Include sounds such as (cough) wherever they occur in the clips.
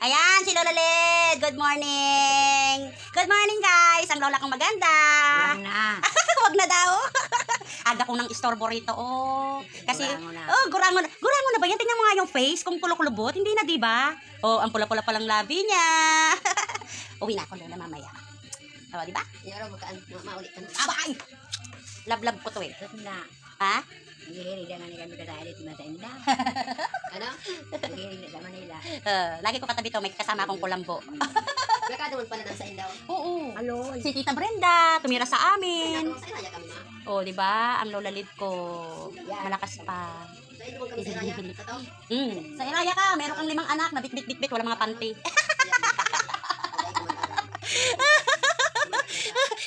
Ayan, si Lola Led. Good morning. Good morning, guys. Ang lola kong maganda. Wag na. (laughs) Huwag na daw. (laughs) Aga ko ng istorbo rito, oh. Kasi, na. oh, gurango na. Gurango na ba yan? Tingnan mo nga yung face, kung kulo-kulubot. Hindi na, di ba? Oh, ang pula-pula palang labi niya. (laughs) Uwi na ako, Lola, mamaya. Oh, di ba? Yaro, magkaan. Ma maulit ka na. Abay! Love-love ko to eh. Ito na. Ha? Nagihirig na nga ni kami kasali. Timata na. Ano? Na sa Manila. Uh, lagi ko katabi to, may kasama akong kulambo. (laughs) Doon pala ng sa indaw. Oo. Alo. Si Tita Brenda, tumira sa amin. Ma. Oh, di ba? Ang lola lid ko. Malakas pa. Mm. Sa Iraya ka, meron kang limang anak na bit bit bit bit, wala mga panty. (laughs)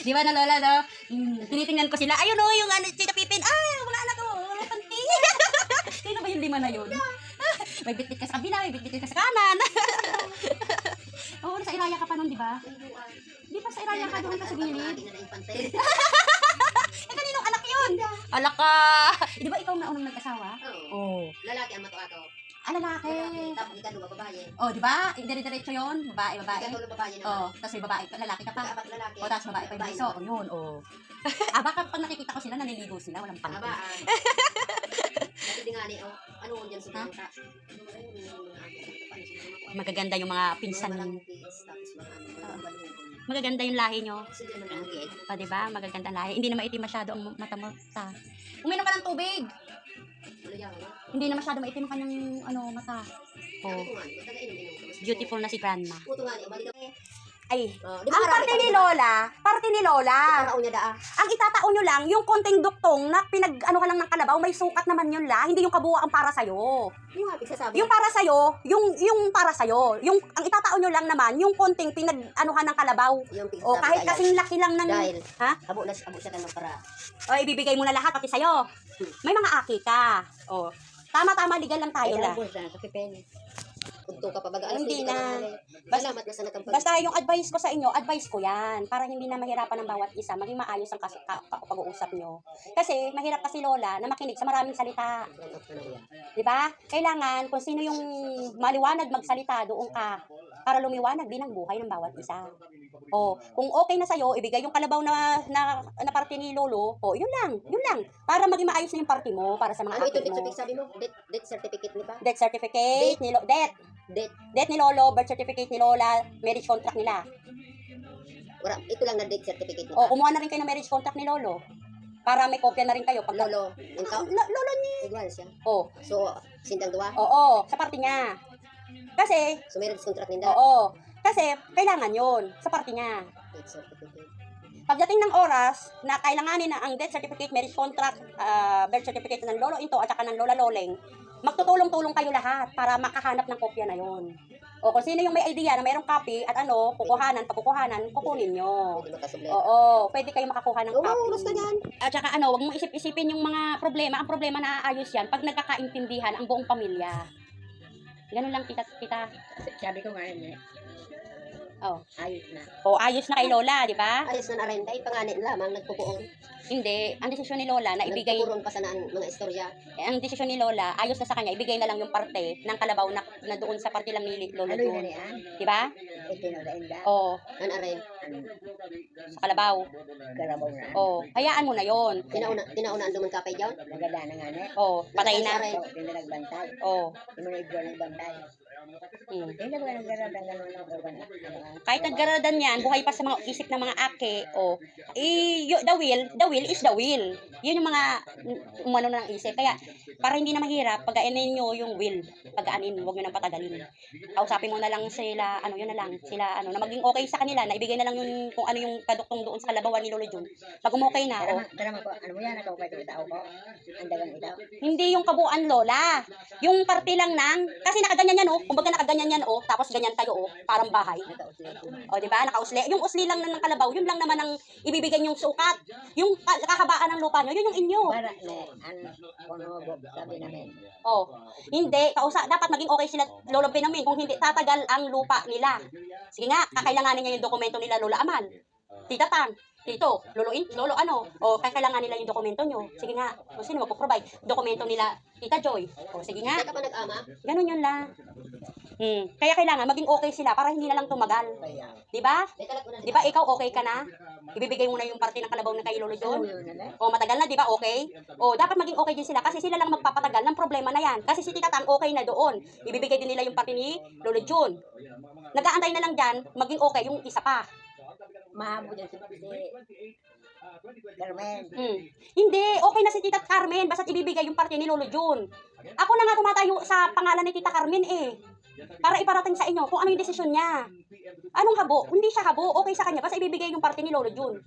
di ba na lola, no? Mm. Tinitingnan ko sila. Ayun oh, yung ano, Tita Pipin. Ay, mga anak ko, wala panty. (laughs) Sino ba yung lima na yun? May bit bit ka sa kabila, may bit bit ka sa kanan. (laughs) Oo, sa Iraya ka pa nun, di ba? Di ba sa Iraya ka doon ka sa gilid? (laughs) Eh, kaninong anak yun? Alak ka. Eh, di ba ikaw na unang nag-asawa? Oo. Lalaki ang mato ato. Ah, lalaki. Tapos ikaw ba babae? Oh, di ba? Dire-diretso yun. Babae, babae. Ikaw babae na. Oh, tapos may babae, lalaki ka pa. Apat lalaki. O, tapos babae pa yung iso. O, yun, oh. (laughs) ah, baka pag nakikita ko sila, naniligo sila, walang Tama panty. Ba? Kasi nga ni, oh, ano mo dyan sa bangka? Magaganda yung mga pinsan. Mga ano, balungon. Magaganda yung lahi nyo. Ang. Pa, di ba? Magaganda ang lahi. Hindi na maitim masyado ang mata mo. Ta. Uminom ka ng tubig. Hindi na masyado maitim ang kanyang ano, mata. Oh? Mas- beautiful na si grandma. Ka. Ay, Oh, di ang parte ni Lola, parte ni Lola. Parang niya daa. Ang itatao nyo lang, yung konting duktong na pinag, ano ka lang ng kalabaw, may sukat naman yun la. Hindi yung kabuuan para sa'yo. Yung nga, sasabi. Yung para sa'yo, yung, yung para sa'yo. Yung, ang itatao nyo lang naman, yung konting pinag, anuhan ng kalabaw. yung pigsasabi. O kahit kasing laki lang ng, Dahil, ha? abo na abo siya kan para. O ibibigay mo na lahat, pati sa'yo. May mga aki ka. O, tama-tama, legal lang tayo la. sa kipen. Kunto ka pa baga alas Hindi 10 ka na. Basta- Salamat na sa nakampag. Basta yung advice ko sa inyo, advice ko yan. Para hindi na mahirapan ng bawat isa, maging maayos ang kas- ka- ka- pag-uusap nyo. Kasi mahirap kasi Lola na makinig sa maraming salita. Di ba? Kailangan kung sino yung maliwanag magsalita, doon ka. Para lumiwanag din ang buhay ng bawat isa. O, kung okay na sa'yo, ibigay yung kalabaw na, na, na parte ni Lolo, o, yun lang, yun lang. Para maging maayos na yung parte mo, para sa mga Ano ito ate dito mo. sabi mo? Death, death certificate ni ba? Death certificate, ni Lo- death, Death. death ni Lolo, birth certificate ni Lola, marriage contract nila. Wala, ito lang na death certificate mo. O, kumuha na rin kayo ng marriage contract ni Lolo. Para may kopya na rin kayo. Pag, Lolo, Lolo ni... Igual siya. O, So, sindang duwa. oo, sa parte niya. Kasi, So, meron contract ninda. oo, kasi kailangan yon sa parte niya. Death certificate. Pagdating ng oras na kailanganin na ang death certificate, marriage contract, ah, birth certificate ng lolo ito at saka ng lola loleng, magtutulong-tulong kayo lahat para makahanap ng kopya na yon. O kung sino yung may idea na mayroong copy at ano, kukuhanan, pagkukuhanan, kukunin nyo. Pwede. Oo, pwede kayo makakuha ng Oo, copy. ulos ka dyan. At saka ano, wag mong isip-isipin yung mga problema. Ang problema na aayos yan pag nagkakaintindihan ang buong pamilya. Ganun lang, tita, tita. Sabi ko nga niya. Oh. Ayos na. O, ayos na kay Lola, di ba? Ayos na na rin. Dahil panganin lamang nagpupuon. Hindi. Ang desisyon ni Lola na ibigay, Nagpupuron pa sa naan mga istorya. eh, ang desisyon ni Lola, ayos na sa kanya, ibigay na lang yung parte ng kalabaw na, na doon sa parte lang ni Lola Ano doon. Di ba? Ito na rin da. O, Ano rin? sa kalabaw. Karabaw na. O, hayaan mo na yon. Tinauna, tinauna ang duman kapay dyan. Maganda na nga na. O, patay na. Hindi na nagbantay. O, Hindi mo na igwa nagbantay. mm. Nagkaroon ng urban? kahit naggaradan yan, buhay pa sa mga isip ng mga ake, o, i, y- the will, the will is the will. Yun yung mga mm, umano ng isip. Kaya, para hindi na mahirap, pagaanin nyo yung will. Pagaanin, huwag nyo nang patagalin. Kausapin mo na lang sila, ano yun na lang, sila, ano, na maging okay sa kanila, na ibigay na lang yung, kung ano yung kaduktong doon sa kalabawan ni Lolo Jun. Pag umokay na, Tara, o, ma- tara mo ko, ano mo yan, ako itong tao ko. Ang dagang itaw. hindi yung kabuuan lola. Yung parte lang ng, kasi nakaganyan yan, oh, kumbaga nakaganyan yan, oh, tapos ganyan tayo, oh, parang bahay. O, di ba? Nakausli. Yung usli lang ng kalabaw, yun lang naman ang ibibigay yung sukat. Yung ka- kahabaan ng lupa nyo, yun yung inyo. Para na, an, kuno, sabi namin. O, hindi. Kausa, dapat maging okay sila, Lolo Benamin. Kung hindi, tatagal ang lupa nila. Sige nga, kakailanganin niya yung dokumento nila, Lola Amal. Tita Tang. Tito, luluin, lolo ano? O kailangan nila yung dokumento nyo. Sige nga. O sino magpo-provide? Dokumento nila, Tita Joy. O sige nga. Hindi ka pa nag-ama? Ganun yun lang. Hmm. Kaya kailangan maging okay sila para hindi na lang tumagal. Di ba? Di ba ikaw okay ka na? Ibibigay mo na yung parte ng kalabaw na kay Lolo John? O matagal na, di ba? Okay? O dapat maging okay din sila kasi sila lang magpapatagal ng problema na yan. Kasi si Tita Tang okay na doon. Ibibigay din nila yung parte ni Lolo John. Nag-aantay na lang dyan, maging okay yung isa pa. Mahabo si si Carmen. Hmm. Hindi, okay na si Tita Carmen, basta't ibibigay yung parte ni Lolo Jun. Ako na nga tumatayo sa pangalan ni Tita Carmen eh. Para iparating sa inyo kung ano yung desisyon niya. Anong habo? Hindi siya habo, okay sa kanya, basta ibibigay yung parte ni Lolo Jun.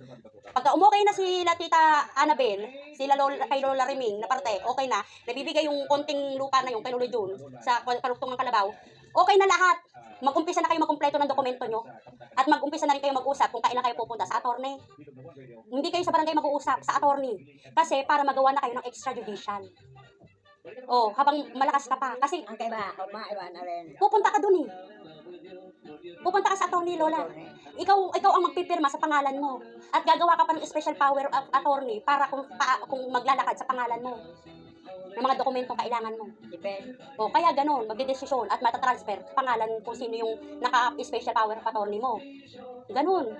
Pagka umokay na sila Tita Annabel, sila Lola, kay Lola Reming na parte, okay na, nabibigay yung konting lupa na yung kay Lolo Jun sa kalugtong ng Kalabaw, okay na lahat. Mag-umpisa na kayo magkumpleto ng dokumento nyo. At mag-umpisa na rin kayo mag-usap kung kailan kayo pupunta sa attorney. Hindi kayo sa barangay mag-uusap, sa attorney. Kasi para magawa na kayo ng extrajudicial. Oh, habang malakas ka pa. Kasi Ang kaiba, maiba na rin. pupunta ka dun eh. Pupunta ka sa attorney, Lola. Ikaw, ikaw ang magpipirma sa pangalan mo. At gagawa ka pa ng special power of attorney para kung, pa, kung maglalakad sa pangalan mo. Ng mga dokumentong kailangan mo. Depende. O, kaya ganun, magdidesisyon at matatransfer sa pangalan kung sino yung naka-special power of attorney mo. Ganun.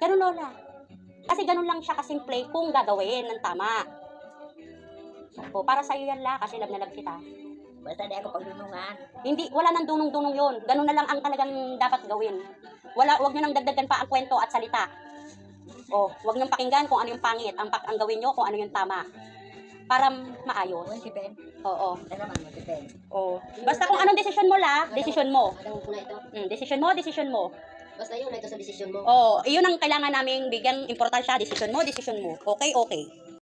Ganun, Lola. Kasi ganun lang siya kasimple kung gagawin ng tama. O, para sa'yo yan, La, kasi love na love kita. Basta di ako paglunungan. Hindi, wala nang dunong-dunong yun. Ganun na lang ang talagang dapat gawin. Wala, wag nyo nang dagdagan pa ang kwento at salita. O, wag nyo pakinggan kung ano yung pangit. Ang, pak- ang gawin nyo kung ano yung tama. Para maayos. Kung depende. Oo. Ito naman, depende. Oo. Basta kung anong desisyon mo la, desisyon mo. Ko na ito. Mm, desisyon mo, desisyon mo. Basta yun, ito sa desisyon mo. Oo, iyon ang kailangan naming bigyan importansya. Desisyon mo, desisyon mo. Okay, okay.